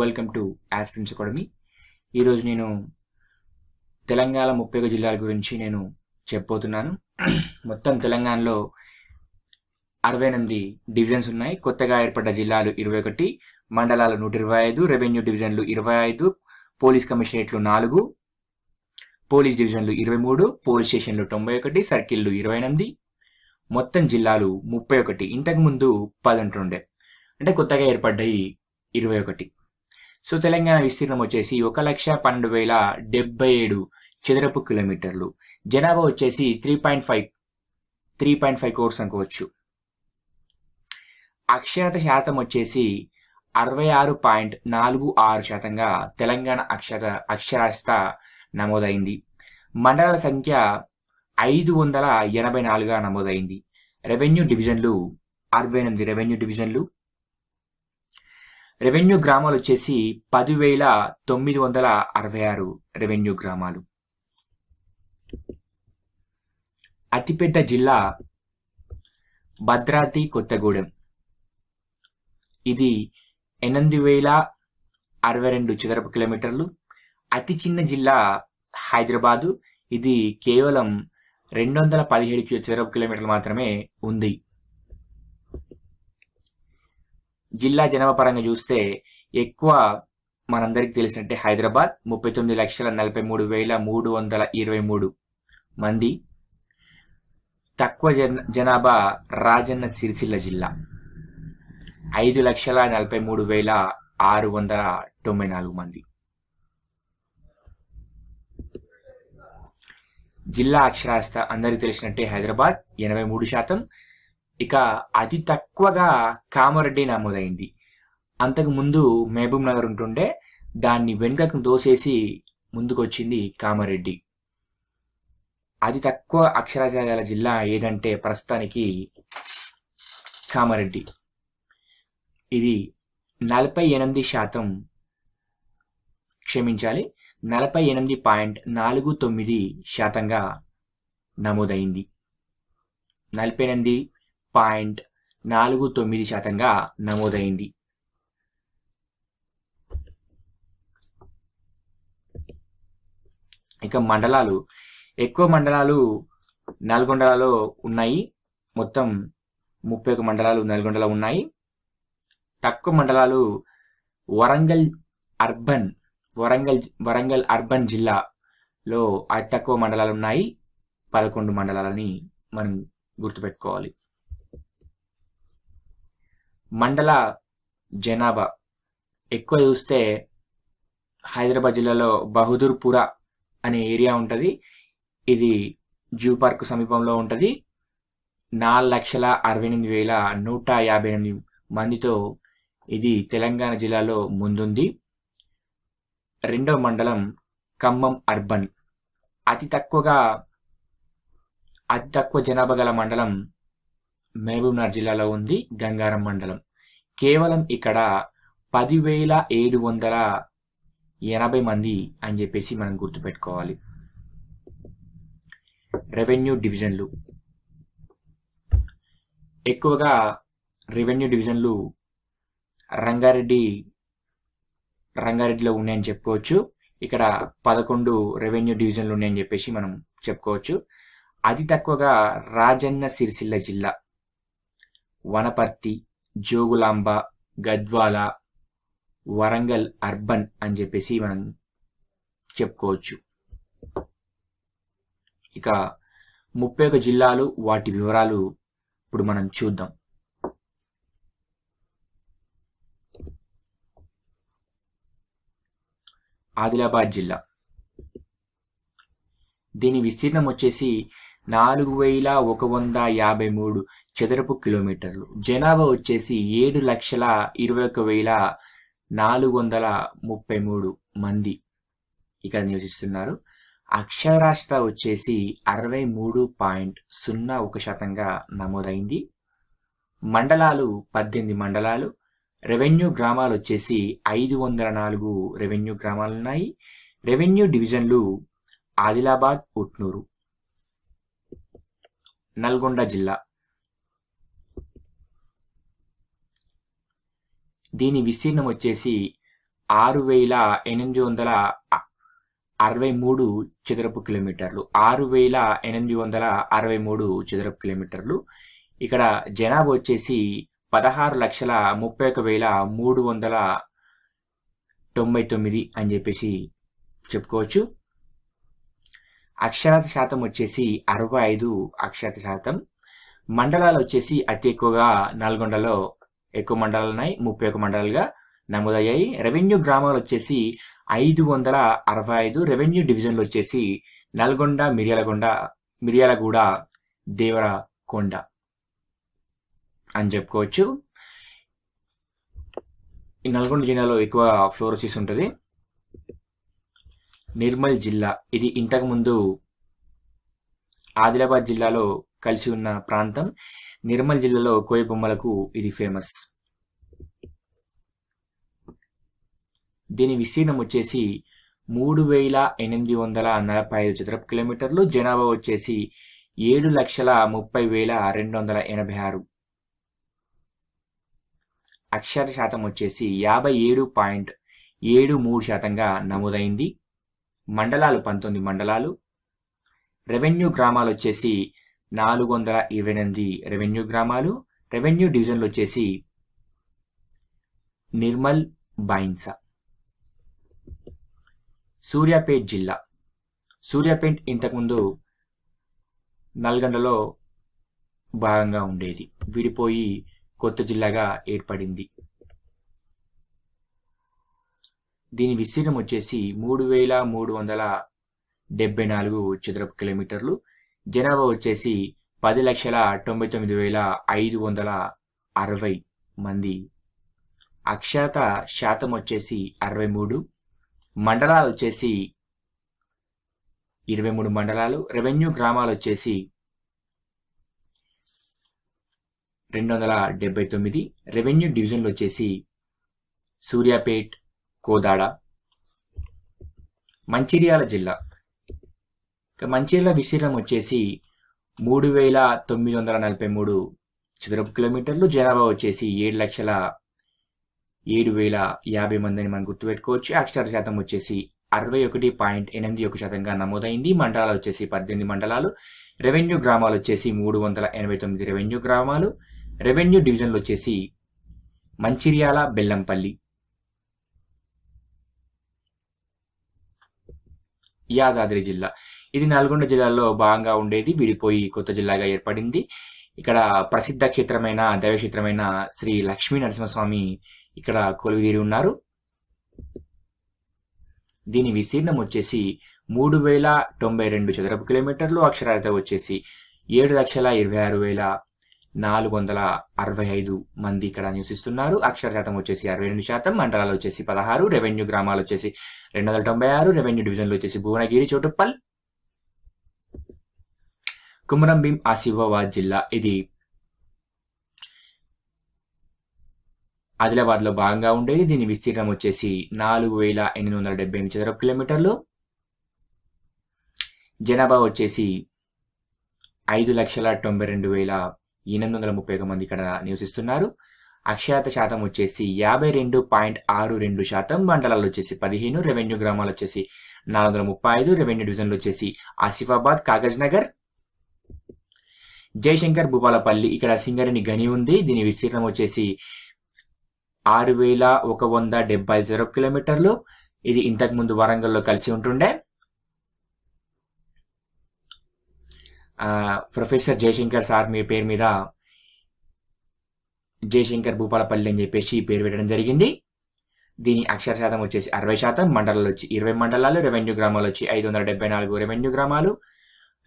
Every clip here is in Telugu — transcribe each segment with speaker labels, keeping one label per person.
Speaker 1: వెల్కమ్ టు ఆస్పిరెంట్స్ అకాడమీ ఈరోజు నేను తెలంగాణ ముప్పై ఒక జిల్లాల గురించి నేను చెప్పబోతున్నాను. మొత్తం తెలంగాణలో అరవై ఎనిమిది డివిజన్స్ ఉన్నాయి. కొత్తగా ఏర్పడ్డ జిల్లాలు ఇరవై ఒకటి మండలాలు నూట ఇరవై ఐదు రెవెన్యూ డివిజన్లు ఇరవై ఐదు పోలీస్ కమిషనరేట్లు నాలుగు పోలీస్ డివిజన్లు ఇరవై మూడు పోలీస్ స్టేషన్లు తొంభై ఒకటి సర్కిళ్ళు ఇరవై ఎనిమిది మొత్తం జిల్లాలు ముప్పై ఒకటి. ఇంతకు ముందు పది ఉంటుండే అంటే కొత్తగా ఏర్పడ్డాయి ఇరవై ఒకటి. సో తెలంగాణ విస్తీర్ణం వచ్చేసి ఒక లక్ష పన్నెండు వేల డెబ్బై ఏడు చదరపు కిలోమీటర్లు. జనాభా వచ్చేసి three point five three point five crores అనుకోవచ్చు. అక్షరత శాతం వచ్చేసి అరవై ఆరు పాయింట్ నాలుగు ఆరు శాతంగా తెలంగాణ అక్షర అక్షరాస్యత నమోదైంది. మండలాల సంఖ్య ఐదు వందల ఎనభై నాలుగుగా నమోదైంది. రెవెన్యూ డివిజన్లు అరవై ఎనిమిది రెవెన్యూ డివిజన్లు రెవెన్యూ గ్రామాలు వచ్చేసి పదివేల తొమ్మిది వందల అరవై ఆరు రెవెన్యూ గ్రామాలు. అతిపెద్ద జిల్లా భద్రాద్రి కొత్తగూడెం. ఇది ఎనిమిది వేల అరవై రెండు చదరపు కిలోమీటర్లు. అతి చిన్న జిల్లా హైదరాబాదు. ఇది కేవలం రెండు వందల పదిహేడు చదరపు కిలోమీటర్లు మాత్రమే ఉంది. జిల్లా జనాభా చూస్తే ఎక్కువ మనందరికి తెలిసినట్టే హైదరాబాద్ ముప్పై తొమ్మిది లక్షల నలభై మూడు వేల మూడు వందల ఇరవై మూడు మంది. తక్కువ జన జనాభా రాజన్న సిరిసిల్ల జిల్లా. ఐదు లక్షల నలభై మూడు వేల ఆరు వందల తొంభై నాలుగు మంది. జిల్లా అక్షరాస్యత అందరికి తెలిసినట్టే హైదరాబాద్ ఎనభై మూడు శాతం ఇక అతి తక్కువగా కామారెడ్డి నమోదైంది. అంతకు ముందు మహబూబ్ నగర్ ఉంటుండే దాన్ని వెనుకకు దోసేసి ముందుకొచ్చింది కామారెడ్డి. అతి తక్కువ అక్షరాస్యత గల జిల్లా ఏదంటే ప్రస్తుతానికి కామారెడ్డి. ఇది నలభై ఎనిమిది శాతం క్షమించాలి నలభై ఎనిమిది పాయింట్ నాలుగు తొమ్మిది శాతంగా నమోదైంది. నలభై ఎనిమిది పాయింట్ నాలుగు తొమ్మిది శాతంగా నమోదైంది. ఇక మండలాలు ఎక్కువ మండలాలు నల్గొండలో ఉన్నాయి. మొత్తం ముప్పై ఒక మండలాలు నల్గొండలో ఉన్నాయి. తక్కువ మండలాలు వరంగల్ అర్బన్ వరంగల్ వరంగల్ అర్బన్ జిల్లాలో అతి తక్కువ మండలాలు ఉన్నాయి. పదకొండు మండలాలని మనం గుర్తుపెట్టుకోవాలి. మండల జనాభా. ఎక్కువ చూస్తే హైదరాబాద్ జిల్లాలో బహదూర్పుర అనే ఏరియా ఉంటుంది. ఇది జూ పార్క్ సమీపంలో ఉంటుంది. నాలుగు లక్షల అరవై ఎనిమిది వేల నూట యాభై ఎనిమిది మందితో ఇది తెలంగాణ జిల్లాలో ముందుంది. రెండవ మండలం ఖమ్మం అర్బన్. అతి తక్కువగా అతి తక్కువ జనాభా గల మండలం మహబూబ్నగర్ జిల్లాలో ఉంది. గంగారం మండలం. కేవలం ఇక్కడ పదివేల ఏడు వందల ఎనభై మంది అని చెప్పేసి మనం గుర్తుపెట్టుకోవాలి. రెవెన్యూ డివిజన్లు ఎక్కువగా రెవెన్యూ డివిజన్లు రంగారెడ్డి రంగారెడ్డిలో ఉన్నాయని చెప్పుకోవచ్చు. ఇక్కడ పదకొండు రెవెన్యూ డివిజన్లు ఉన్నాయని చెప్పేసి మనం చెప్పుకోవచ్చు. అతి తక్కువగా రాజన్న సిరిసిల్ల జిల్లా వనపర్తి జోగులాంబ గద్వాల వరంగల్ అర్బన్ అని చెప్పేసి మనం చెప్పుకోవచ్చు. ఇక ముప్పై ఒక జిల్లాలు వాటి వివరాలు ఇప్పుడు మనం చూద్దాం. ఆదిలాబాద్ జిల్లా. దీని విస్తీర్ణం వచ్చేసి నాలుగు వేల ఒక వంద యాభై మూడు చదరపు కిలోమీటర్లు. జనాభా వచ్చేసి ఏడు లక్షల ఇరవై ఒక వేల నాలుగు వందల ముప్పై మూడు మంది ఇక్కడ నివసిస్తున్నారు. అక్షరాస్యత వచ్చేసి అరవై మూడు పాయింట్ సున్నా ఒక శాతంగా నమోదైంది. మండలాలు పద్దెనిమిది మండలాలు. రెవెన్యూ గ్రామాలు వచ్చేసి ఐదు వందల నాలుగు రెవెన్యూ గ్రామాలు ఉన్నాయి. రెవెన్యూ డివిజన్లు ఆదిలాబాద్ ఉట్నూరు. నల్గొండ జిల్లా. దీని విస్తీర్ణం వచ్చేసి ఆరు వేల ఎనిమిది వందల అరవై మూడు చదరపు కిలోమీటర్లు. ఆరు వేల ఎనిమిది వందల అరవై మూడు చదరపు కిలోమీటర్లు. ఇక్కడ జనాభా వచ్చేసి పదహారు లక్షల ముప్పై ఒక వేల మూడు వందల తొంభై తొమ్మిది అని చెప్పేసి చెప్పుకోవచ్చు. అక్షరాత శాతం వచ్చేసి అరవై ఐదు అక్షరాత శాతం. మండలాలు వచ్చేసి అతి ఎక్కువగా నల్గొండలో ఎక్కువ మండలాలు ఉన్నాయి ముప్పై ఒక మండలాలుగా నమోదయ్యాయి. రెవెన్యూ గ్రామాలు వచ్చేసి ఐదు వందల అరవై ఐదు రెవెన్యూ డివిజన్లు వచ్చేసి నల్గొండ మిర్యాలగొండ మిర్యాలగూడ దేవరకొండ అని చెప్పుకోవచ్చు. ఈ నల్గొండ జిల్లాలో ఎక్కువ ఫ్లోరోసిస్ ఉంటుంది. నిర్మల్ జిల్లా. ఇది ఇంతకుముందు ఆదిలాబాద్ జిల్లాలో కలిసి ఉన్న ప్రాంతం. నిర్మల్ జిల్లాలో కోయి బొమ్మలకు ఇది ఫేమస్. దీని విస్తీర్ణం వచ్చేసి మూడు వేల ఎనిమిది వందల నలభై ఐదు చదరపు కిలోమీటర్లు జనాభా వచ్చేసి ఏడు లక్షల ముప్పై వేల రెండు వందల ఎనభై ఆరు. అక్షర శాతం వచ్చేసి యాభై ఏడు పాయింట్ ఏడు మూడు శాతంగా నమోదైంది. మండలాలు పంతొమ్మిది మండలాలు. రెవెన్యూ గ్రామాలు వచ్చేసి నాలుగు వందల ఇరవై ఎనిమిది రెవెన్యూ గ్రామాలు రెవెన్యూ డివిజన్లు వచ్చేసి నిర్మల్ బైన్సా. సూర్యాపేట్ జిల్లా. సూర్యాపేట్ ఇంతకుముందు నల్గొండలో భాగంగా ఉండేది. విడిపోయి కొత్త జిల్లాగా ఏర్పడింది. దీని విస్తీర్ణం వచ్చేసి మూడు వేల మూడు వందల డెబ్బై నాలుగు చదరపు కిలోమీటర్లు జనాభా వచ్చేసి పది లక్షల తొంభై తొమ్మిది వేల ఐదు వందల అరవై మంది. అక్షాత శాతం వచ్చేసి అరవై మూడు. మండలాలు వచ్చేసి ఇరవై మూడు మండలాలు. రెవెన్యూ గ్రామాలు వచ్చేసి రెండు వందల డెబ్బై తొమ్మిది. రెవెన్యూ డివిజన్లు వచ్చేసి సూర్యాపేట్ కోదాడ మంచిర్యాల జిల్లా. ఇక మంచిర్యాల విస్తీర్ణం వచ్చేసి మూడు వేల తొమ్మిది వందల నలభై మూడు చదరపు కిలోమీటర్లు. జనాభా వచ్చేసి ఏడు లక్షల ఏడు వేల యాభై మందిని మనం గుర్తుపెట్టుకోవచ్చు. అక్షర శాతం వచ్చేసి అరవై ఒకటి పాయింట్ ఎనిమిది ఒక శాతంగా నమోదైంది. మండలాలు వచ్చేసి పద్దెనిమిది మండలాలు. రెవెన్యూ గ్రామాలు వచ్చేసి మూడు వందల ఎనభై తొమ్మిది రెవెన్యూ గ్రామాలు. రెవెన్యూ డివిజన్లు వచ్చేసి మంచిర్యాల బెల్లంపల్లి. యాదాద్రి జిల్లా. ఇది నల్గొండ జిల్లాలో భాగంగా ఉండేది విడిపోయి కొత్త జిల్లాగా ఏర్పడింది. ఇక్కడ ప్రసిద్ధ క్షేత్రమైన దైవక్షేత్రమైన శ్రీ లక్ష్మీ నరసింహస్వామి ఇక్కడ కొలువుదీరి ఉన్నారు. దీని విస్తీర్ణం వచ్చేసి మూడు వేల తొంభై రెండు చదరపు కిలోమీటర్లు అక్షరాలత వచ్చేసి ఏడు లక్షల ఇరవై ఆరు వేల నాలుగు వందల అరవై ఐదు మంది ఇక్కడ నివసిస్తున్నారు. అక్షర శాతం వచ్చేసి అరవై రెండు శాతం మండలాలు వచ్చేసి పదహారు రెవెన్యూ గ్రామాలు వచ్చేసి రెండు వందల తొంభై ఆరు రెవెన్యూ డివిజన్లు వచ్చేసి భువనగిరి చోటుప్పల్ కుమరం భీం ఆసిఫాబాద్ జిల్లా ఇది. ఆదిలాబాద్లో భాగంగా ఉండేది. దీని విస్తీర్ణం వచ్చేసి నాలుగు వేల ఎనిమిది వందల డెబ్బై ఎనిమిది చదరపు కిలోమీటర్లు. జనాభా వచ్చేసి ఐదు లక్షల తొంభై రెండు వేల ఎనిమిది వందల ముప్పై ఒక మంది ఇక్కడ నివసిస్తున్నారు. అక్షరాత శాతం వచ్చేసి యాభై రెండు పాయింట్ ఆరు రెండు శాతం. మండలాలు వచ్చేసి పదిహేను రెవెన్యూ గ్రామాలు వచ్చేసి నాలుగు వందల ముప్పై ఐదు రెవెన్యూ డివిజన్లు వచ్చేసి ఆసిఫాబాద్ కాగజ్ నగర్ జయశంకర్ భూపాలపల్లి. ఇక్కడ సింగరేణి గని ఉంది. దీని విస్తీర్ణం వచ్చేసి ఆరు వేల ఒక వంద డెబ్బై జీరో కిలోమీటర్లు. ఇది ఇంతకు ముందు వరంగల్లో కలిసి ఉంటుండే. ప్రొఫెసర్ జయశంకర్ సార్ మీ పేరు మీద జయశంకర్ భూపాలపల్లి అని చెప్పేసి పేరు పెట్టడం జరిగింది. దీని అక్షర శాతం వచ్చేసి అరవై శాతం. మండలాలు వచ్చి ఇరవై మండలాలు. రెవెన్యూ గ్రామాలు వచ్చి ఐదు వందల డెబ్బై నాలుగు రెవెన్యూ గ్రామాలు.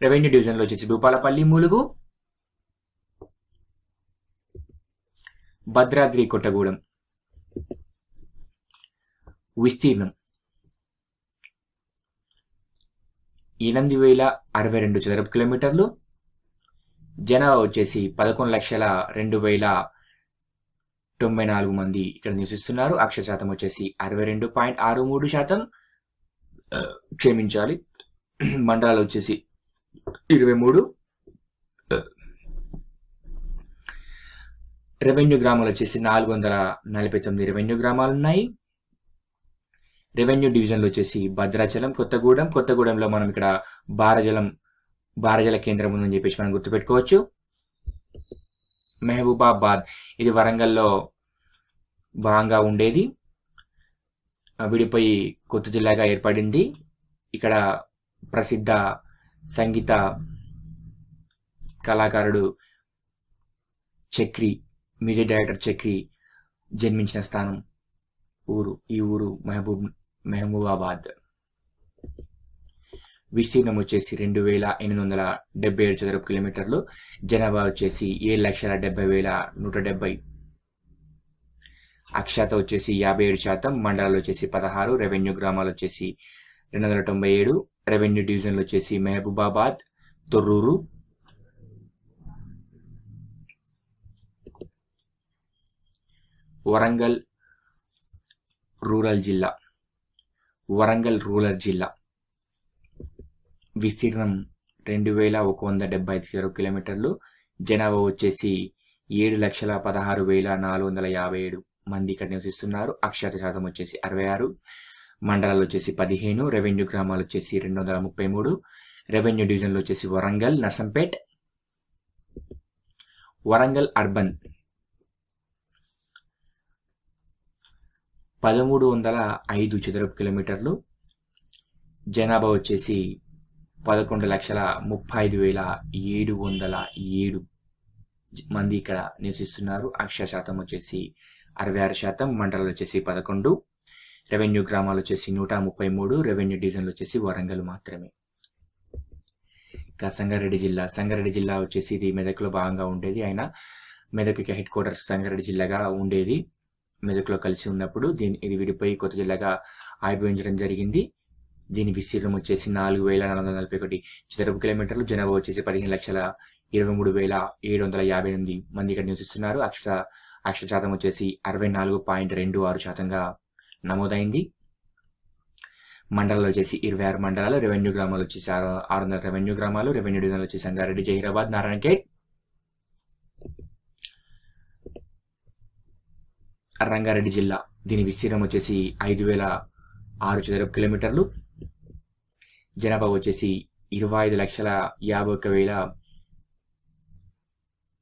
Speaker 1: రెవెన్యూ డివిజన్లు వచ్చేసి భూపాలపల్లి ములుగు. భద్రాద్రి కొట్టగూడెం. విస్తీర్ణం. ఎనిమిది వేల అరవై రెండు చదరపు కిలోమీటర్లు. జనాభా వచ్చేసి పదకొండు లక్షల రెండు వేల తొంభై నాలుగు మంది ఇక్కడ నివసిస్తున్నారు. అక్షర శాతం వచ్చేసి అరవై రెండు పాయింట్ ఆరు మూడు శాతం. క్షమించాలి. మండలాలు వచ్చేసి ఇరవై మూడు. రెవెన్యూ గ్రామాలు వచ్చేసి నాలుగు వందల నలభై తొమ్మిది రెవెన్యూ గ్రామాలు ఉన్నాయి. రెవెన్యూ డివిజన్లో వచ్చేసి భద్రాచలం కొత్తగూడెం. కొత్తగూడెంలో మనం ఇక్కడ భారజలం భారజల కేంద్రం ఉందని చెప్పేసి మనం గుర్తుపెట్టుకోవచ్చు. మహబూబాబాద్ ఇది వరంగల్లో భాగంగా ఉండేది. విడిపోయి కొత్త జిల్లాగా ఏర్పడింది. ఇక్కడ ప్రసిద్ధ సంగీత కళాకారుడు చక్రి మీడియా డైరెక్టర్ చక్రి జన్మించిన స్థానం ఊరు ఈ ఊరు మహబూబ్ మహబూబాబాద్. విస్తీర్ణం వచ్చేసి రెండు వేల ఎనిమిది వందల డెబ్బై ఏడు చదరపు కిలోమీటర్లు జనాభా వచ్చేసి ఏడు లక్షల డెబ్బై వేల నూట డెబ్బై. అక్షాత వచ్చేసి యాభై ఏడు శాతం మండలాలు వచ్చేసి పదహారు రెవెన్యూ గ్రామాలు వచ్చేసి రెండు వందల తొంభై ఏడు రెవెన్యూ డివిజన్లు వచ్చేసి మహబూబాబాద్ తొర్రూరు వరంగల్ రూరల్ జిల్లా. వరంగల్ రూరల్ జిల్లా. విస్తీర్ణం రెండు వేల ఒక వంద డెబ్బై ఐదు కిలోమీటర్లు. జనాభా వచ్చేసి ఏడు లక్షల పదహారు వేల నాలుగు వందల యాభై ఏడు మంది ఇక్కడ నివసిస్తున్నారు. అక్షరాత శాతం వచ్చేసి అరవై ఆరు. మండలాలు వచ్చేసి పదిహేను. రెవెన్యూ గ్రామాలు వచ్చేసి రెండు వందల ముప్పై మూడు. రెవెన్యూ డివిజన్లు వచ్చేసి వరంగల్ నర్సంపేట్. వరంగల్ అర్బన్ పదమూడు వందల ఐదు చదరపు కిలోమీటర్లు. జనాభా వచ్చేసి పదకొండు లక్షల ముప్పై ఐదు వేల ఏడు వందల ఏడు మంది ఇక్కడ నివసిస్తున్నారు. అక్షర శాతం వచ్చేసి అరవై ఆరు శాతం మండలాలు వచ్చేసి పదకొండు రెవెన్యూ గ్రామాలు వచ్చేసి నూట ముప్పై మూడు రెవెన్యూ డివిజన్లు వచ్చేసి వరంగల్ మాత్రమే. ఇంకా సంగారెడ్డి జిల్లా సంగారెడ్డి జిల్లా వచ్చేసి ఇది మెదక్లో భాగంగా ఉండేది. అయినా మెదక్ హెడ్ క్వార్టర్స్ సంగారెడ్డి జిల్లాగా ఉండేది. మెదక్లో కలిసి ఉన్నప్పుడు దీని ఇది విడిపోయి కొత్త జిల్లాగా ఆవిర్భవించడం జరిగింది. దీని విస్తీర్ణం వచ్చేసి నాలుగు వేల నాలుగు వందల నలభై ఒకటి. చదరపు కిలోమీటర్లు జనాభా వచ్చేసి పదిహేను లక్షల ఇరవై మూడు వేల ఏడు వందల యాభై ఎనిమిది మంది ఇక్కడ నివసిస్తున్నారు. అక్షర అక్షర శాతం వచ్చేసి అరవై నాలుగు పాయింట్ రెండు ఆరు శాతంగా నమోదైంది. మండలాలు వచ్చేసి ఇరవై ఆరు మండలాలు రెవెన్యూ గ్రామాలు వచ్చేసి ఆరు ఆరు వందల రెవెన్యూ గ్రామాలు రెవెన్యూ డివిజన్లు వచ్చేసి సంగారెడ్డి జహీరాబాద్ నారాయణఖేడ్ రంగారెడ్డి జిల్లా. దీని విస్తీర్ణం వచ్చేసి ఐదు వేల ఆరు చదరపు కిలోమీటర్లు. జనాభా వచ్చేసి ఇరవై ఐదు లక్షల యాభై ఒక్క వేల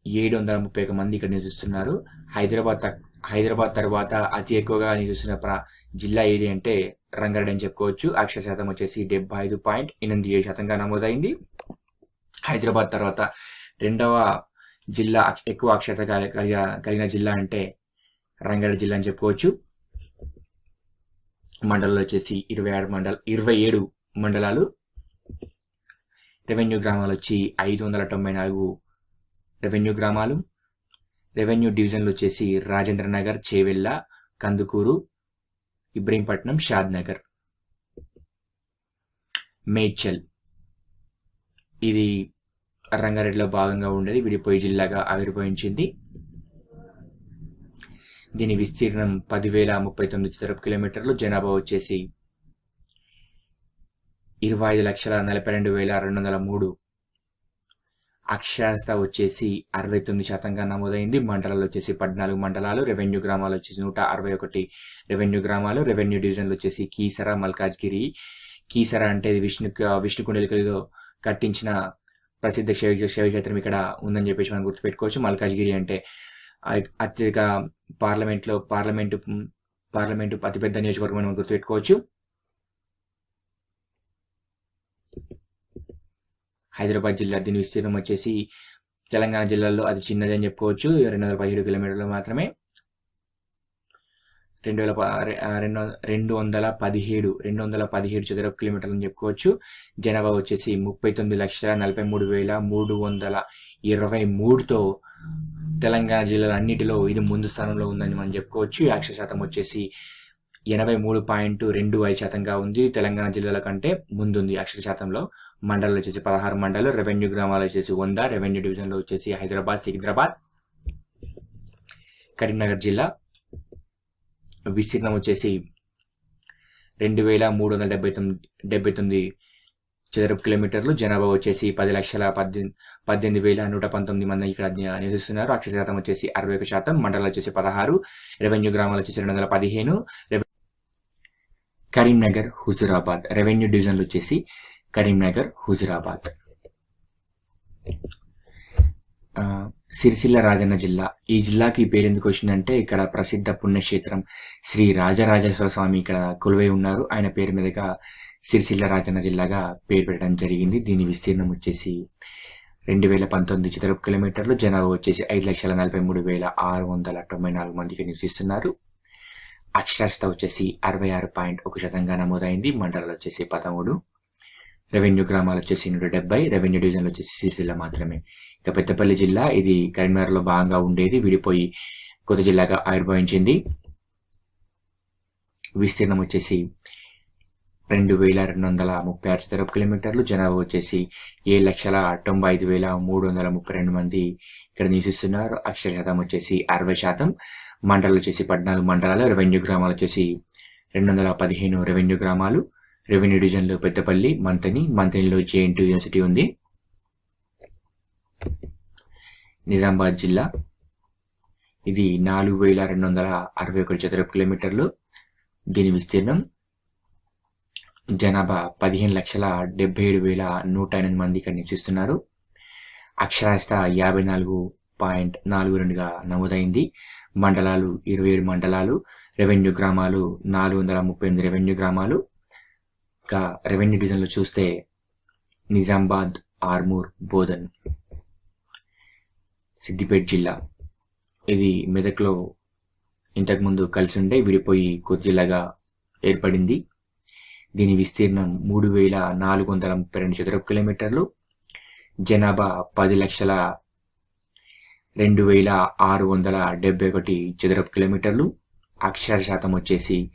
Speaker 1: ఏడు వందల ముప్పై ఒక మంది ఇక్కడ నివసిస్తున్నారు. హైదరాబాద్ హైదరాబాద్ తర్వాత అతి ఎక్కువగా నివసిస్తున్న ప్రా జిల్లా ఏది అంటే రంగారెడ్డి అని చెప్పుకోవచ్చు. అక్షర శాతం వచ్చేసి డెబ్బై ఐదు పాయింట్ ఎనిమిది ఏడు శాతంగా నమోదైంది. హైదరాబాద్ తర్వాత రెండవ జిల్లా ఎక్కువ అక్షరత కలిగిన జిల్లా అంటే రంగారెడ్డి జిల్లా అని చెప్పుకోవచ్చు. మండలాలు వచ్చేసి ఇరవై ఆరు మండల ఇరవై ఏడు మండలాలు. రెవెన్యూ గ్రామాలు వచ్చి ఐదు వందల తొంభై నాలుగు రెవెన్యూ గ్రామాలు. రెవెన్యూ డివిజన్లు వచ్చేసి రాజేంద్ర నగర్ చేవెళ్ళ కందుకూరు ఇబ్రహీంపట్నం షాద్ నగర్. మేడ్చల్. ఇది రంగారెడ్డిలో భాగంగా ఉండేది. విడిపోయి జిల్లాగా ఆవిర్భవించింది. దీని విస్తీర్ణం పదివేల ముప్పై తొమ్మిది చదరపు కిలోమీటర్లు. జనాభా వచ్చేసి ఇరవై ఐదు లక్షల నలభై రెండు వేల రెండు వందల మూడు. అక్షరాస్యత వచ్చేసి అరవై తొమ్మిది శాతంగా నమోదైంది. మండలాలు వచ్చేసి పద్నాలుగు మండలాలు. రెవెన్యూ గ్రామాలు వచ్చేసి నూట అరవై ఒకటి. రెవెన్యూ గ్రామాలు రెవెన్యూ డివిజన్లు వచ్చేసి కీసర మల్కాజ్గిరి. కీసర అంటే విష్ణు విష్ణుకుండలికలో కట్టించిన ప్రసిద్ధ శైవ శైవక్షేత్రం ఇక్కడ ఉందని చెప్పేసి మనం గుర్తుపెట్టుకోవచ్చు. మల్కాజ్గిరి అంటే అత్యధిక పార్లమెంట్లో పార్లమెంటు పార్లమెంటు అతిపెద్ద నియోజకవర్గం మనం గుర్తుపెట్టుకోవచ్చు. హైదరాబాద్ జిల్లా దీని విస్తీర్ణం వచ్చేసి తెలంగాణ జిల్లాలో అది చిన్నది అని చెప్పుకోవచ్చు. రెండు వందల పదిహేడు కిలోమీటర్లు మాత్రమే. రెండు వేల రెండు రెండు వందల పదిహేడు రెండు వందల పదిహేడు చదరపు కిలోమీటర్లు అని చెప్పుకోవచ్చు. జనాభా వచ్చేసి ముప్పై తొమ్మిది లక్షల నలభై మూడు వేల మూడు వందల ఇరవై మూడుతో తెలంగాణ జిల్లాల అన్నిటిలో ఇది ముందు స్థానంలో ఉందని మనం చెప్పుకోవచ్చు. ఈ శాతం వచ్చేసి ఎనభై మూడు పాయింట్ రెండు ఐదు శాతంగా ఉంది తెలంగాణ జిల్లాల కంటే ముందుంది అక్షర శాతంలో. మండలాలు వచ్చేసి పదహారు మండలాలు రెవెన్యూ గ్రామాలు వచ్చేసి వంద రెవెన్యూ డివిజన్లో వచ్చేసి హైదరాబాద్ సికింద్రాబాద్ కరీంనగర్ జిల్లా. విస్తీర్ణం వచ్చేసి రెండు వేల మూడు వందల డెబ్బై తొమ్మిది డెబ్బై తొమ్మిది చదరపు కిలోమీటర్లు. జనాభా వచ్చేసి పది లక్షల పద్దెనిమిది పద్దెనిమిది వేల నూట పంతొమ్మిది మంది ఇక్కడ నివసిస్తున్నారు. అక్షర శాతం వచ్చేసి అరవై ఒక శాతం. మండలాలు వచ్చేసి పదహారు. రెవెన్యూ గ్రామాలు వచ్చేసి రెండు వందల పదిహేను. కరీంనగర్ హుజురాబాద్. రెవెన్యూ డివిజన్లు వచ్చేసి కరీంనగర్ హుజురాబాద్. ఆ, సిరిసిల్ల రాజన్న జిల్లా. ఈ జిల్లాకి పేరు ఎందుకు వచ్చిందంటే ఇక్కడ ప్రసిద్ధ పుణ్యక్షేత్రం శ్రీ రాజరాజేశ్వర స్వామి ఇక్కడ కొలువై ఉన్నారు. ఆయన పేరు మీదుగా సిరిసిల్ల రాజన్న జిల్లాగా పేరు పెట్టడం జరిగింది. దీని విస్తీర్ణం వచ్చేసి రెండు వేల పంతొమ్మిది చదరపు కిలోమీటర్లు. జనాభా వచ్చేసి ఐదు లక్షల నలభై మూడు వేల ఆరు వందల తొంభై నాలుగు మందికి నివసిస్తున్నారు. అక్షరాస్యత వచ్చేసి అరవై ఆరు పాయింట్ ఒక శాతంగా నమోదైంది. మండలాలు వచ్చేసి పదమూడు. రెవెన్యూ గ్రామాలు వచ్చేసి నూట డెబ్బై. రెవెన్యూ డివిజన్లు వచ్చేసి సిరిసిల్ల మాత్రమే. ఇక పెద్దపల్లి జిల్లా ఇది కరీంనగర్లో భాగంగా ఉండేది. విడిపోయి కొత్త జిల్లాగా ఆవిర్భవించింది. విస్తీర్ణం వచ్చేసి రెండు వేల రెండు వందల ముప్పై ఆరు చదరపు కిలోమీటర్లు జనాభా వచ్చేసి ఏడు లక్షల తొంభై ఐదు వేల మూడు వందల ముప్పై రెండు మంది ఇక్కడ నివసిస్తున్నారు. అక్షర శాతం వచ్చేసి అరవై శాతం మండలాలు వచ్చేసి పద్నాలుగు మండలాలు రెవెన్యూ గ్రామాలు వచ్చేసి రెండు వందల పదిహేను రెవెన్యూ గ్రామాలు రెవెన్యూ డివిజన్లో పెద్దపల్లి మంతని మంతనిలో జేఎన్టీ యూనివర్సిటీ ఉంది. నిజామాబాద్ జిల్లా. ఇది నాలుగు వేల రెండు వందల అరవై ఒకటి చదరపు కిలోమీటర్లు. దీని విస్తీర్ణం జనాభా పదిహేను లక్షల డెబ్బై ఏడు వేల నూట ఎనిమిది మంది ఇక్కడ నివసిస్తున్నారు. అక్షరాస్యత యాభై నాలుగు పాయింట్ నాలుగు రెండుగా నమోదైంది. మండలాలు ఇరవై ఏడు మండలాలు రెవెన్యూ గ్రామాలు నాలుగు వందల ముప్పై ఎనిమిది రెవెన్యూ గ్రామాలు. ఇంకా రెవెన్యూ డివిజన్లో చూస్తే నిజామాబాద్ ఆర్మూర్ బోధన్ సిద్దిపేట జిల్లా. ఇది మెదక్లో ఇంతకుముందు కలిసి ఉండే విడిపోయి కొత్త జిల్లాగా ఏర్పడింది. దీని విస్తీర్ణం మూడు వేల నాలుగు వందల ముప్పై రెండు చదరపు కిలోమీటర్లు. జనాభా పది లక్షల రెండు వేల ఆరు వందల డెబ్బై ఒకటి చదరపు కిలోమీటర్లు. అక్షర శాతం వచ్చేసి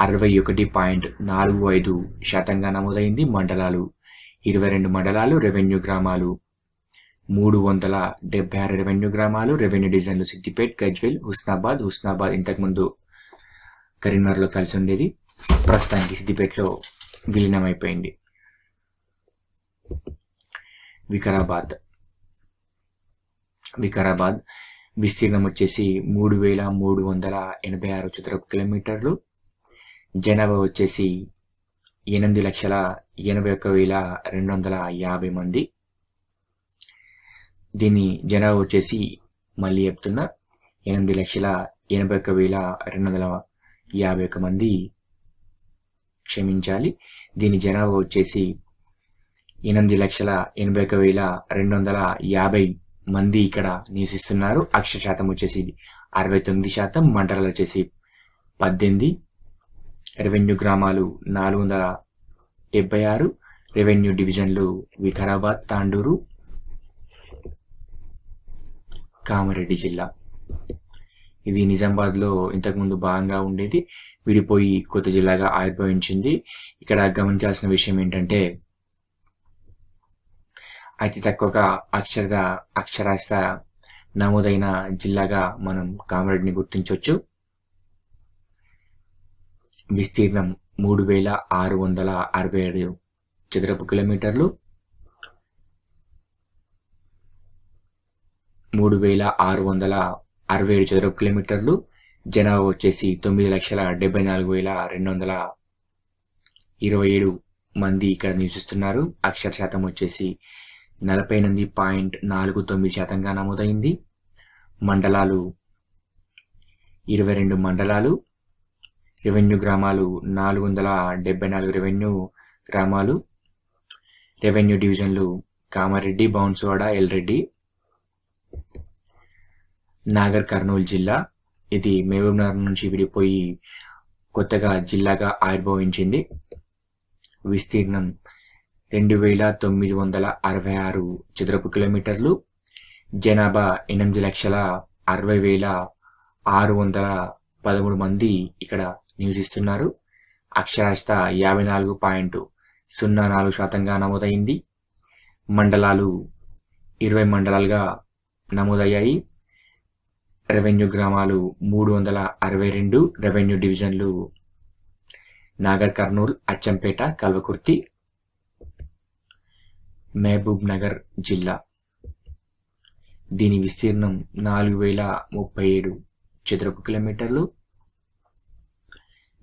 Speaker 1: అరవై ఒకటి పాయింట్ నాలుగు ఐదు శాతంగా నమోదైంది. మండలాలు ఇరవై రెండు మండలాలు రెవెన్యూ గ్రామాలు మూడు వందల డెబ్బై ఆరు రెవెన్యూ గ్రామాలు రెవెన్యూ డివిజన్లు సిద్దిపేట్ గజ్వేల్ హుస్నాబాద్. హుస్నాబాద్ ఇంతకుముందు కరీంనగర్లో కలిసి ఉండేది. ప్రస్తుతానికి సిద్దిపేటలో విలీనమైపోయింది. వికారాబాద్. వికారాబాద్ విస్తీర్ణం వచ్చేసి మూడు వేల మూడు వందల ఎనభై ఆరు చదరపు కిలోమీటర్లు. జనాభా వచ్చేసి ఎనిమిది లక్షల ఎనభై ఒక్క వేల రెండు వందల యాభై మంది. దీని జనాభా వచ్చేసి మళ్ళీ చెప్తున్నా ఎనిమిది లక్షల ఎనభై ఒక్క వేల రెండు వందల యాభై ఒక్క మంది క్షమించాలి. దీని జనాభా వచ్చేసి ఎనిమిది లక్షల ఎనభై ఒక వేల రెండు వందల యాభై మంది ఇక్కడ నివసిస్తున్నారు. అక్షర శాతం వచ్చేసి అరవై తొమ్మిది శాతం మండలాలు వచ్చేసి పద్దెనిమిది రెవెన్యూ గ్రామాలు నాలుగు వందల డెబ్బై ఆరు రెవెన్యూ డివిజన్లు వికారాబాద్ తాండూరు కామారెడ్డి జిల్లా. ఇది నిజామాబాద్లో ఇంతకుముందు భాగంగా ఉండేది. విడిపోయి కొత్త జిల్లాగా ఆవిర్భవించింది. ఇక్కడ గమనించాల్సిన విషయం ఏంటంటే అతి తక్కువగా అక్షర అక్షరాస్యత నమోదైన జిల్లాగా మనం కామరెడ్డిని గుర్తించవచ్చు విస్తీర్ణం మూడు వేల ఆరు వందల అరవై ఏడు చదరపు కిలోమీటర్లు. మూడు వేల ఆరు వందల అరవై ఏడు చదరపు కిలోమీటర్లు. జనాభా వచ్చేసి తొమ్మిది లక్షల డెబ్బై నాలుగు వేల రెండు వందల ఇరవై ఏడు మంది ఇక్కడ నివసిస్తున్నారు. అక్షర శాతం వచ్చేసి నలభై ఎనిమిది పాయింట్ నాలుగు తొమ్మిది శాతంగా నమోదైంది. మండలాలు ఇరవై రెండు మండలాలు రెవెన్యూ గ్రామాలు నాలుగు వందల డెబ్బై నాలుగు రెవెన్యూ గ్రామాలు రెవెన్యూ డివిజన్లు కామారెడ్డి బౌన్సువాడ ఎల్రెడ్డి నాగర్ కర్నూలు జిల్లా ఇది మహబూబ్నగర్ నుంచి విడిపోయి కొత్తగా జిల్లాగా ఆవిర్భవించింది. విస్తీర్ణం రెండు వేల తొమ్మిది వందల అరవై ఆరు చదరపు కిలోమీటర్లు జనాభా ఎనిమిది లక్షల అరవై వేల ఆరు వందల పదమూడు మంది ఇక్కడ నివసిస్తున్నారు. అక్షరాస్యత యాభై నాలుగు పాయింట్ సున్నా నాలుగు శాతంగా నమోదైంది. మండలాలు ఇరవై మండలాలుగా నమోదయ్యాయి. రెవెన్యూ గ్రామాలు మూడు వందల అరవై రెండు రెవెన్యూ డివిజన్లు నాగర్ కర్నూల్ అచ్చంపేట కల్వకుర్తి మహబూబ్ నగర్ జిల్లా. దీని విస్తీర్ణం నాలుగు వేల ముప్పై ఏడు చదరపు కిలోమీటర్లు.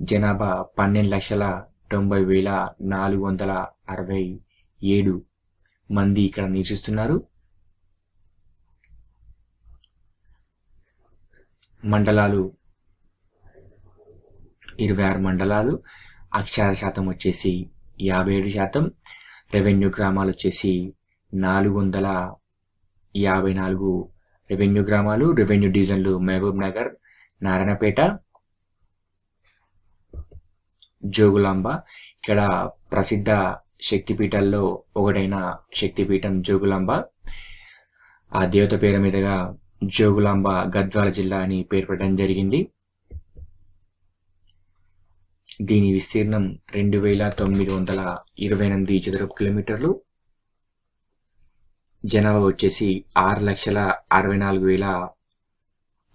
Speaker 1: జనాభా పన్నెండు లక్షల తొంభై వేల నాలుగు వందల అరవై ఏడు మంది ఇక్కడ నివసిస్తున్నారు. మండలాలు. ఇరవై ఆరు మండలాలు. అక్షర శాతం వచ్చేసి యాభై ఏడు శాతం. రెవెన్యూ గ్రామాలు వచ్చేసి నాలుగు వందల యాభై నాలుగు రెవెన్యూ గ్రామాలు. రెవెన్యూ డివిజన్లు మహబూబ్ నగర్ నారాయణపేట జోగులాంబ. ఇక్కడ ప్రసిద్ధ శక్తిపీఠాల్లో ఒకటైన శక్తిపీఠం జోగులాంబ. ఆ దేవత పేరు మీదుగా జోగులాంబ గద్వాల జిల్లా అని పేరు పెట్టడం జరిగింది. దీని విస్తీర్ణం రెండు వేల తొమ్మిది వందల ఇరవై ఎనిమిది చదరపు కిలోమీటర్లు. జనాభా వచ్చేసి ఆరు లక్షల అరవై నాలుగు వేల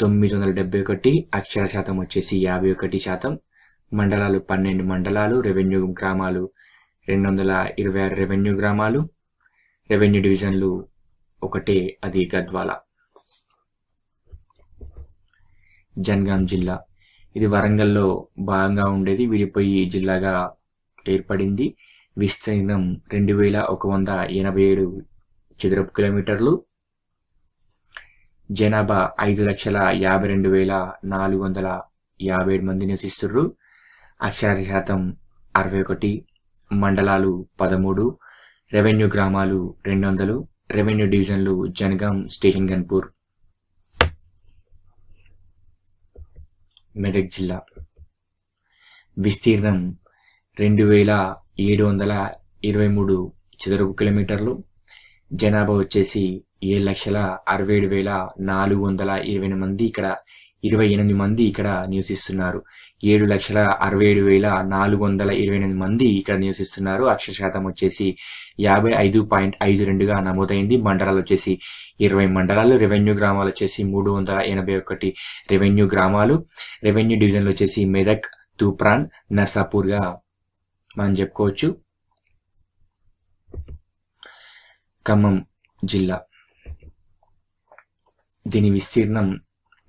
Speaker 1: తొమ్మిది వందల డెబ్బై ఒకటి అక్షర శాతం వచ్చేసి యాభై ఒకటి శాతం. మండలాలు పన్నెండు మండలాలు రెవెన్యూ గ్రామాలు రెండు వందల ఇరవై ఆరు రెవెన్యూ గ్రామాలు. రెవెన్యూ డివిజన్లు ఒకటే అది గద్వాల. జన్గాం జిల్లా. ఇది వరంగల్లో భాగంగా ఉండేది. విడిపోయి జిల్లాగా ఏర్పడింది. విస్తీర్ణం రెండు వేల ఒక వంద ఎనభై ఏడు చదరపు కిలోమీటర్లు. జనాభా ఐదు లక్షల యాభై రెండు వేల నాలుగు వందల యాభై ఏడు మంది నివసిస్తున్నారు అక్షర శాతం అరవై ఒకటి మండలాలు పదమూడు రెవెన్యూ గ్రామాలు రెండు వందలు రెవెన్యూ డివిజన్లు జనగాం స్టేషన్ గన్పూర్. మెదక్ జిల్లా. విస్తీర్ణం రెండు వేల ఏడు వందల ఇరవై మూడు చదరపు కిలోమీటర్లు. జనాభా వచ్చేసి ఏడు లక్షల అరవై ఏడు వేల నాలుగు వందల ఇరవై మంది ఇక్కడ ఇరవై ఎనిమిది మంది ఇక్కడ నివసిస్తున్నారు. ఏడు లక్షల అరవై ఏడు వేల నాలుగు వందల ఇరవై ఎనిమిది మంది ఇక్కడ నివసిస్తున్నారు. అక్షర శాతం వచ్చేసి యాభై ఐదు పాయింట్ ఐదు రెండుగా నమోదైంది. మండలాలు వచ్చేసి ఇరవై మండలాలు రెవెన్యూ గ్రామాలు వచ్చేసి మూడు వందల ఎనభై ఒకటి రెవెన్యూ గ్రామాలు రెవెన్యూ డివిజన్లు వచ్చేసి మెదక్ తూప్రాన్ నర్సాపూర్గా మనం చెప్పుకోవచ్చు. ఖమ్మం జిల్లా. దీని విస్తీర్ణం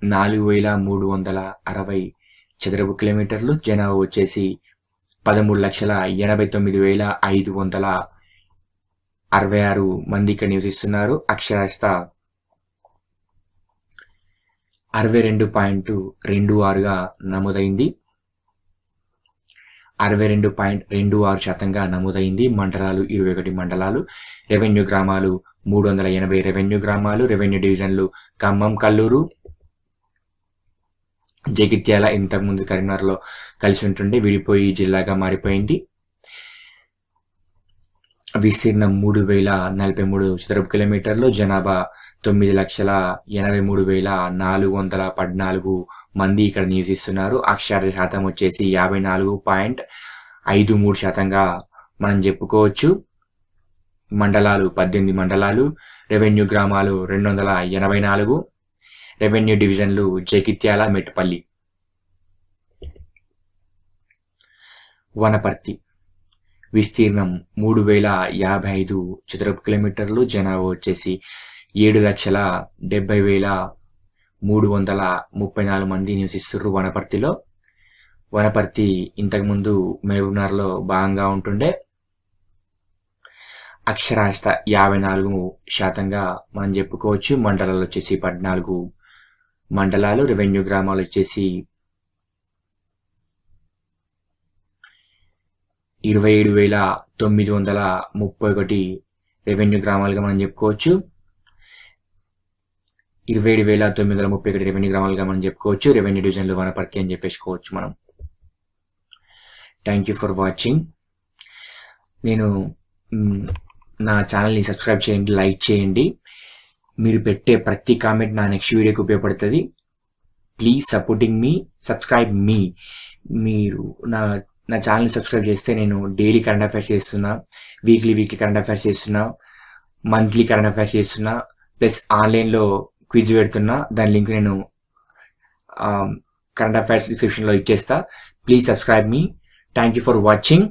Speaker 1: నాలుగు వేల మూడు వందల అరవై చదరపు కిలోమీటర్లు. జనాభా వచ్చేసి పదమూడు లక్షల ఎనభై తొమ్మిది వేల ఐదు వందల అరవై ఆరు మంది ఇక్కడ నివసిస్తున్నారు. అక్షరాస్యత అరవై రెండు పాయింట్ రెండు ఆరుగా నమోదైంది. అరవై రెండు పాయింట్ రెండు ఆరు శాతంగా నమోదైంది. మండలాలు ఇరవై ఒకటి మండలాలు. రెవెన్యూ గ్రామాలు మూడు వందల ఎనభై రెవెన్యూ గ్రామాలు. రెవెన్యూ డివిజన్లు ఖమ్మం కల్లూరు జగిత్యాల ఇంతకుముందు కరీంనగర్లో కలిసి ఉంటుండే విడిపోయి జిల్లాగా మారిపోయింది. విస్తీర్ణం మూడు వేల నలభై మూడు చదరపు కిలోమీటర్లు జనాభా తొమ్మిది లక్షల ఎనభై మూడు వేల నాలుగు వందల పద్నాలుగు మంది ఇక్కడ నివసిస్తున్నారు. అక్షర శాతం వచ్చేసి యాభై నాలుగు పాయింట్ ఐదు మూడు శాతంగా మనం చెప్పుకోవచ్చు. మండలాలు పద్దెనిమిది మండలాలు రెవెన్యూ గ్రామాలు రెండు వందల ఎనభై నాలుగు రెవెన్యూ డివిజన్లు జగిత్యాల మెట్టుపల్లి. వనపర్తి. విస్తీర్ణం మూడు వేల యాభై ఐదు చదరపు కిలోమీటర్లు. జనాభా వచ్చేసి ఏడు లక్షల డెబ్బై వేల మూడు వందల ముప్పై నాలుగు మంది నివసిస్తున్నారు వనపర్తిలో. వనపర్తి ఇంతకుముందు మహబూబ్నగర్లో భాగంగా ఉంటుండే. అక్షరాస్యత యాభై నాలుగు శాతంగా మనం చెప్పుకోవచ్చు. మండలాలు వచ్చేసి పద్నాలుగు మండలాలు రెవెన్యూ గ్రామాలు వచ్చేసి ఇరవై ఏడు వేల తొమ్మిది వందల ముప్పై ఒకటి రెవెన్యూ గ్రామాలుగా మనం చెప్పుకోవచ్చు. ఇరవై ఏడు వేల తొమ్మిది వందల ముప్పై ఒకటి రెవెన్యూ గ్రామాలుగా మనం చెప్పుకోవచ్చు. రెవెన్యూ డివిజన్లు వనపర్తి అని చెప్పేసుకోవచ్చు మనం. థ్యాంక్ యూ ఫర్ వాచింగ్ నేను నా ఛానల్ని సబ్స్క్రైబ్ చేయండి లైక్ చేయండి. మీరు పెట్టే ప్రతి కామెంట్ నా నెక్స్ట్ వీడియోకి ఉపయోగపడుతుంది. ప్లీజ్ సపోర్టింగ్ మీ సబ్స్క్రైబ్ మీ మీరు నా నా ఛానల్ని సబ్స్క్రైబ్ చేస్తే నేను డైలీ కరెంట్ అఫైర్స్ చేస్తున్నా వీక్లీ వీక్లీ కరెంట్ అఫైర్స్ చేస్తున్నా మంత్లీ కరెంట్ అఫైర్స్ చేస్తున్నా ప్లస్ ఆన్లైన్లో క్విజ్ పెడుతున్నా దాని లింక్ నేను కరెంట్ అఫైర్స్ డిస్క్రిప్షన్లో ఇచ్చేస్తా. ప్లీజ్ సబ్స్క్రైబ్ మీ థ్యాంక్ యూ ఫర్ వాచింగ్